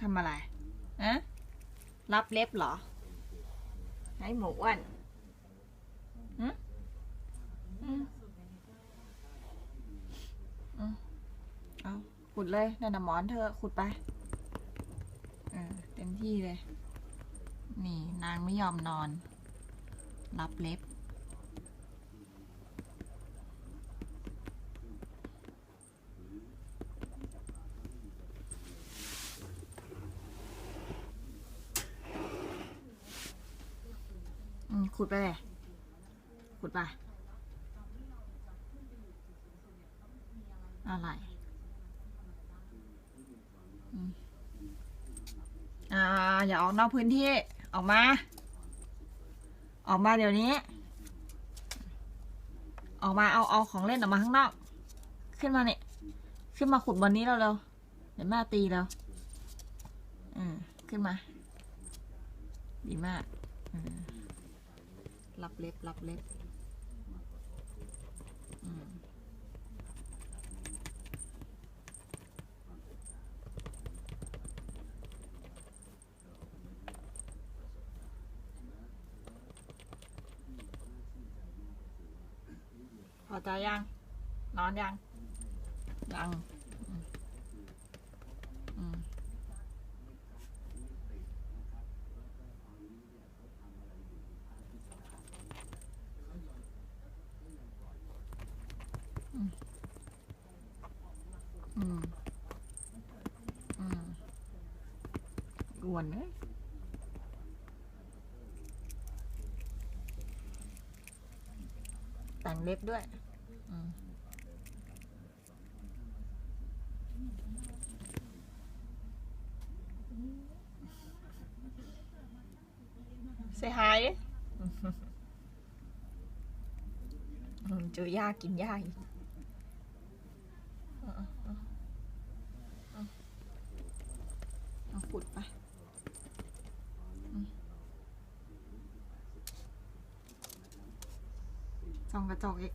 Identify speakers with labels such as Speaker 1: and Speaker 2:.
Speaker 1: ทำอะไรอะรับเล็บเหรอ ให้หมูอ้วนหืมอืมอืมเอาขุดเลยนั่นน่ะหมอนเธอขุดไป เออเต็มที่เลย นี่นางไม่ยอมนอน รับเล็บ อืม ขุดไปเลยขุดไป อะไรอ่า อย่าออกนอกพื้นที่ ออกมา ออกมาเดี๋ยวนี้ ออกมาเอาเอาของเล่นออกมาข้างนอก ขึ้นมาเนี่ย ขึ้นมาขุดบนนี้เราเร็วเดี๋ยวแม่ตีเราอืมขึ้นมา ดีมาก อืม รับเล็บรับเล็บอืมพอใจยัง นอนยัง ยัง อืม อืม อืมอืมกวนเนยแต่งเล็บด้วย อืมเซฮายเจอยากินยาอีกเอาเอาเอาเอาเอาขุดไปอืม ส่องกระจกอีก